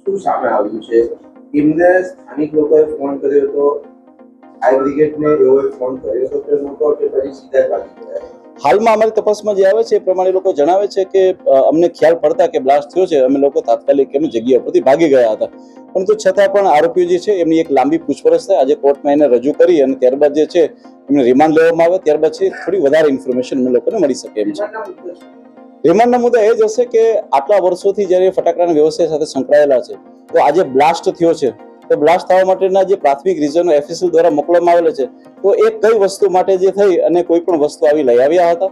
શું સામે આવ્યું છે? એમને સ્થાનિક લોકોએ ફોન કર્યો હતો ફાયર બ્રિગેડને એઓએ ફોન કર્યો હતો કે લોકો કે પછી સીધા જ બાકી ગયા. હાલમાં અમારી તપાસમાં જે આવે છે એ પ્રમાણે લોકો જણાવે છે કે અમને ખ્યાલ પડતા કે બ્લાસ્ટ થયો છે અમે લોકો તાત્કાલિક એમ જગ્યા પરથી ભાગી ગયા હતા. પરંતુ છતાં પણ આરોપીઓ જે છે એમની એક લાંબી પૂછપરછ થાય. આજે કોર્ટમાં એને રજૂ કરી અને ત્યારબાદ જે છે એમને રિમાન્ડ લેવામાં આવે. ત્યારબાદ છે થોડી વધારે ઇન્ફોર્મેશન અમે લોકોને મળી શકે એમ છે. રિમાન્ડના મુદ્દે એ જ હશે કે આટલા વર્ષોથી જ્યારે ફટાકડાના વ્યવસાય સાથે સંકળાયેલા છે, તો આજે બ્લાસ્ટ થયો છે. તો બ્લાસ્ટ થવા માટેના જે પ્રાથમિક રીઝનો એફએસએલ દ્વારા મોકલવામાં આવેલા છે, તો એ કઈ વસ્તુ માટે જે થઈ અને કોઈ પણ વસ્તુ આવી લઈ આવ્યા હતા?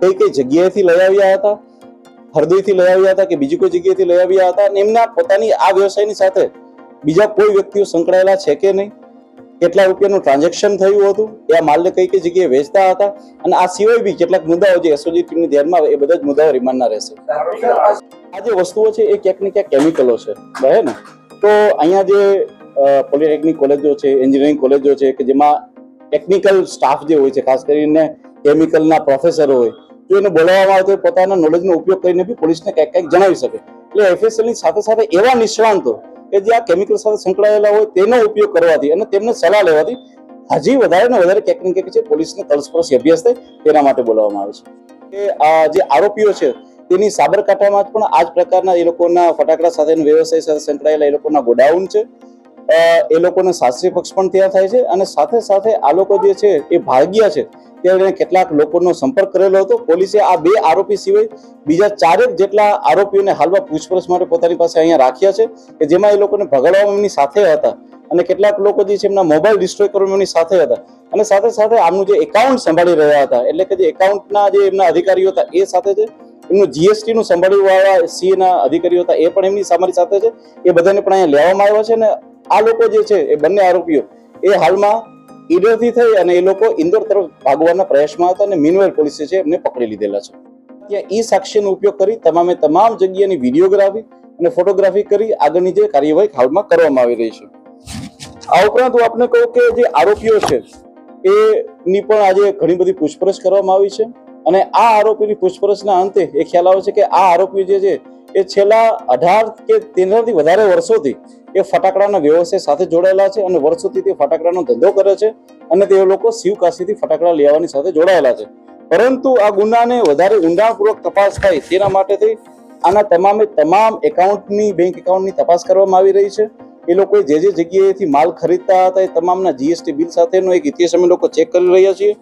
કઈ કઈ જગ્યાએથી લઈ આવ્યા હતા? હરદોઈથી લઈ આવ્યા હતા કે બીજી કોઈ જગ્યાએથી લઈ આવ્યા હતા? અને એમના પોતાની આ વ્યવસાયની સાથે બીજા કોઈ વ્યક્તિઓ સંકળાયેલા છે કે નહીં? કેટલા રૂપિયાનું ટ્રાન્ઝેક્શન થયું હતું, એ આ માલને કઈ કઈ જગ્યાએ વેચતા હતા, અને આ સિવાય બી કેટલાક મુદ્દાઓ જે એસઓજી ટીમની ધ્યાનમાં આવે, એ બધા જ મુદ્દાઓ રિમાન્ડના રહેશે. આ જે વસ્તુઓ છે, એ ક્યાંક ને ક્યાંક કેમિકલો છે, બરાબર ને? તો અહીંયા જે પોલિટેકનિક કોલેજો છે એન્જિનિયરિંગ કોલેજો છે, કે જેમાં ટેકનિકલ સ્ટાફ જે હોય છે, ખાસ કરીને કેમિકલના પ્રોફેસરો હોય, જો એને બોલાવવામાં આવે તો પોતાના નોલેજનો ઉપયોગ કરીને બી પોલીસને ક્યાંક કંઈક જણાવી શકે. એટલે એફએસએલની સાથે સાથે એવા નિષ્ણાંતો કે જે આ કેમિકલ સાથે સંકળાયેલા હોય તેનો ઉપયોગ કરવાથી અને તેમને સલાહ લેવાથી હજી વધારે ને વધારે ક્યાંક ને ક્યાંક છે પોલીસને તલસ્પર્શી અભ્યાસ થાય તેના માટે બોલાવવામાં આવે છે. કે આ જે આરોપીઓ છે તેની સાબરકાંઠામાં પણ આ જ પ્રકારના એ લોકોના ફટાકડા સાથેનો વ્યવસાય સાથે સંકળાયેલા એ લોકોના ગોડાઉન છે. એ લોકોના શાસ્ત્રીય પક્ષ પણ ત્યાં થાય છે અને સાથે સાથે આ લોકો જે છે એ ભાગ્યા છે ત્યારે કેટલાક લોકોનો સંપર્ક કરેલો હતો. પોલીસે આ બે આરોપી સિવાય બીજા ચારેક જેટલા આરોપીઓને હાલમાં પૂછપરછ માટે પોતાની પાસે અહીંયા રાખ્યા છે કે જેમાં એ લોકોને ભગાડવાની સાથે હતા અને કેટલાક લોકો જે છે એમના મોબાઈલ ડિસ્ટ્રોય કરવાની સાથે હતા. અને સાથે સાથે આમનું જે એકાઉન્ટ સંભાળી રહ્યા હતા, એટલે કે જે એકાઉન્ટના જે એમના અધિકારીઓ હતા એ સાથે છે. એમનું જીએસટી નું સંભાળી વાળા સીએ ના અધિકારીઓ હતા એ પણ એમની સામારી સાથે છે. એ બધાને પણ અહીંયા લેવામાં આવ્યા છે અને આ લોકો જે છે એ બંને આરોપીઓ એ હાલમાં ઈડરથી થઈ અને એ લોકો ઇન્દોર તરફ ભાગવાના પ્રયાસમાં હતા અને મીનવેલ પોલીસે છે એમને પકડી લીધેલા છે. ત્યાં ઈ સાક્ષ્યનો ઉપયોગ કરી તમામે તમામ જગ્યાની વિડીયોગ્રાફી અને ફોટોગ્રાફી કરી આગળની જે કાર્યવાહી હાલમાં કરવામાં આવી રહી છે. આ ઉપરાંત હું આપને કહું કે જે આરોપીઓ છે, એની પણ આજે ઘણી બધી પૂછપરછ કરવામાં આવી છે. અને આ આરોપીની પૂછપરછના અંતે એ ખ્યાલ આવે છે કે આ આરોપીઓ જે છે એ છેલ્લા અઢાર કે તેનાથી વધારે વર્ષોથી એ ફટાકડાના વ્યવસાય સાથે જોડાયેલા છે અને વર્ષોથી તે ફટાકડાનો ધંધો કરે છે અને તે લોકો શિવકાશીથી ફટાકડા લેવાની સાથે જોડાયેલા છે. પરંતુ આ ગુનાને વધારે ઊંડાણપૂર્વક તપાસ થાય તેના માટેથી આના તમામે તમામ એકાઉન્ટની, બેંક એકાઉન્ટની તપાસ કરવામાં આવી રહી છે. એ લોકોએ જે જે જગ્યાએથી માલ ખરીદતા હતા એ તમામના જીએસટી બિલ સાથેનો એક ઇતિહાસ અમે લોકો ચેક કરી રહ્યા છીએ.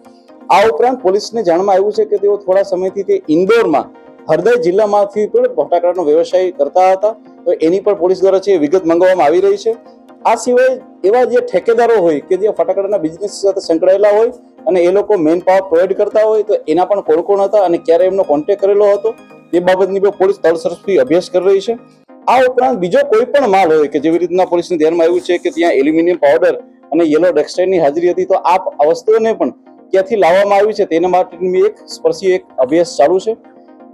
આ ઉપરાંત પોલીસને જાણમાં આવ્યું છે કે તેઓ થોડા સમયથી તે ઇન્દોરમાં હરદય જિલ્લામાંથી પણ ફટાકડાનો વ્યવસાય કરતા હતા. તો એની પણ પોલીસ દ્વારા છે વિગત મંગાવવામાં આવી રહી છે. આ સિવાય એવા જે ઠેકેદારો હોય કે જે ફટાકડાના બિઝનેસ સાથે સંકળાયેલા હોય અને એ લોકો મેન પાવર પ્રોવાઈડ કરતા હોય, તો એના પણ કોણ કોણ હતા અને ક્યારે એમનો કોન્ટેક્ટ કરેલો હતો તે બાબતની પણ પોલીસ તલસરફી અભ્યાસ કરી રહી છે. આ ઉપરાંત બીજો કોઈ પણ માલ હોય કે જેવી રીતના પોલીસને ધ્યાનમાં આવ્યું છે કે ત્યાં એલ્યુમિનિયમ પાવડર અને યલો ડેક્સટાઇનની હાજરી હતી, તો આ વસ્તુઓને પણ ક્યાંથી લાવવામાં આવી છે તેના માટેની એક સ્પર્શી એક અભ્યાસ ચાલુ છે.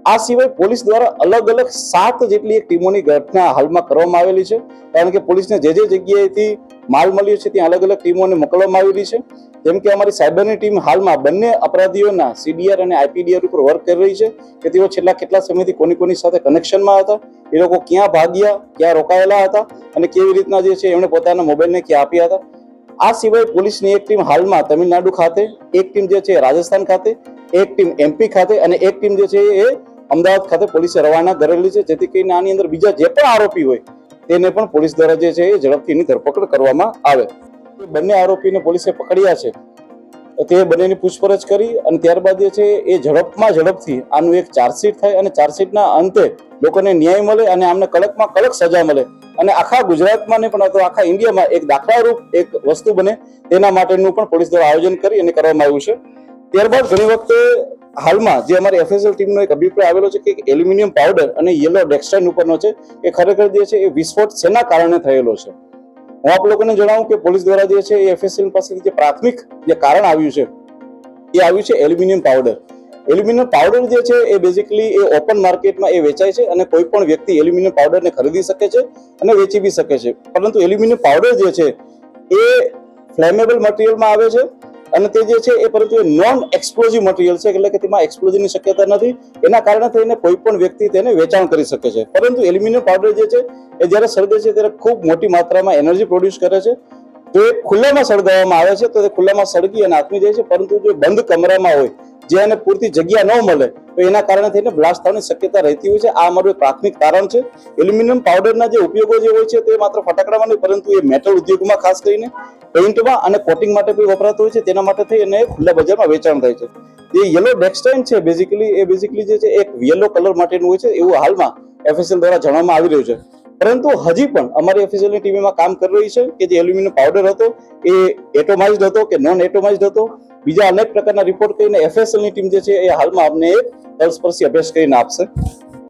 આ સિવાય પોલીસ દ્વારા અલગ અલગ સાત જેટલી એક ટીમોની ઘટના હાલમાં કરવામાં આવેલી છે. કારણ કે પોલીસને જે જે જગ્યાએથી માલ મળ્યો છે, ત્યાં અલગ અલગ ટીમોને મોકલવામાં આવેલી છે. જેમ કે અમારી સાયબરની ટીમ હાલમાં બંને અપરાધીઓના સીડીઆર અને આઈપીડીઆર ઉપર વર્ક કરી રહી છે કે તેઓ છેલ્લા કેટલા સમયથી કોની કોની સાથે કનેક્શનમાં હતા, એ લોકો ક્યાં ભાગ્યા, ક્યાં રોકાયેલા હતા અને કેવી રીતના જે છે એમણે પોતાના મોબાઈલને ક્યાં આપ્યા હતા. આ સિવાય પોલીસની એક ટીમ હાલમાં તમિલનાડુ ખાતે, એક ટીમ જે છે રાજસ્થાન ખાતે, એક ટીમ એમપી ખાતે અને એક ટીમ જે છે એ અમદાવાદ ખાતે પોલીસે રવાના કરેલી છે, જેથી કરીને આની અંદર બીજા જે પણ આરોપી હોય, તેને પણ પોલીસ દ્વારા જે છે એ ઝડપથી એની ધરપકડ કરવામાં આવે. બંને આરોપીને પોલીસે પકડ્યા છે. તે બંનેની પૂછપરછ કરી અને ત્યારબાદ જે છે એ ઝડપમાં ઝડપથી આનું એક ચાર્જશીટ થાય અને ચાર્જશીટના અંતે લોકોને ન્યાય મળે અને આમને કડકમાં કડક સજા મળે. અને આખા ગુજરાતમાં ને પણ અથવા આખા ઇન્ડિયામાં એક દાખલારૂપ એક વસ્તુ બને, તેના માટેનું પણ પોલીસ દ્વારા આયોજન કરી અને કરવામાં આવ્યું છે. ત્યારબાદ ઘણી વખતે હાલમાં જે અમારી એફએસએલ ટીમનો એક અભિપ્રાય આવેલો છે કે એલ્યુમિનિયમ પાવડર અને યેલો ડેક્સટાઇન ઉપરનો છે, એ ખરેખર જે છે એ વિસ્ફોટ શેના કારણે થયેલો છે? હું આપ લોકોને જણાવું કે પોલીસ દ્વારા જે છે એ એફએસએલ પાસેથી જે પ્રાથમિક જે કારણ આવ્યું છે, એ આવ્યું છે એલ્યુમિનિયમ પાવડર. એલ્યુમિનિયમ પાવડર જે છે એ બેઝિકલી એ ઓપન માર્કેટમાં એ વેચાય છે અને કોઈ પણ વ્યક્તિ એલ્યુમિનિયમ પાવડરને ખરીદી શકે છે અને વેચી બી શકે છે. પરંતુ એલ્યુમિનિયમ પાવડર જે છે એ ફ્લેમેબલ મટીરિયલમાં આવે છે અને તે જે છે એ પરંતુ નોન એક્સપ્લોઝિવ મટીરિયલ છે, એટલે કે તેમાં એક્સપ્લોઝિવની શક્યતા નથી. એના કારણે થઈને કોઈ પણ વ્યક્તિ તેને વેચાણ કરી શકે છે. પરંતુ એલ્યુમિનિયમ પાવડર જે છે, એ જ્યારે સળગે છે ત્યારે ખૂબ મોટી માત્રામાં એનર્જી પ્રોડ્યુસ કરે છે. જો એ ખુલ્લામાં સળગાવવામાં આવે છે, તો તે ખુલ્લામાં સળગી અને આત્મી જાય છે, પરંતુ જો બંધ કમરામાં હોય જે એને પૂરતી જગ્યા ન મળે, તો એના કારણે થઈને બ્લાસ્ટ થવાની શક્યતા રહેતી હોય છે. આ અમારું પ્રાથમિક કારણ છે. એલ્યુમિનિયમ પાવડરના જે ઉપયોગો જે હોય છે, તે માત્ર ફટાકડામાં નહીં, પરંતુ એ મેટલ ઉદ્યોગમાં ખાસ કરીને પેઇન્ટમાં અને કોટિંગ માટે પણ વપરાતો હોય છે, તેના માટે થઈ અને ખુલ્લા બજારમાં વેચાણ થાય છે. જે યલો ડેક્સટાઇન છે બેઝિકલી એ બેઝિકલી જે છે, એક યલો કલર માટેનું હોય છે, એવું હાલમાં એફએસએલ દ્વારા જણાવવામાં આવી રહ્યું છે. પરંતુ હજી પણ અમારી એફએસએલની ટીમમાં કામ કરી રહી છે કે જે એલ્યુમિનિયમ પાવડર હતો, એ એટોમાઇઝડ હતો કે નોન એટોમાઇઝડ હતો. બીજા અનેક પ્રકારના રિપોર્ટ કરીને એફએસએલની ટીમ જે છે એ હાલમાં અમને એક તલસ્પર્શી અભ્યાસ કરીને આપશે.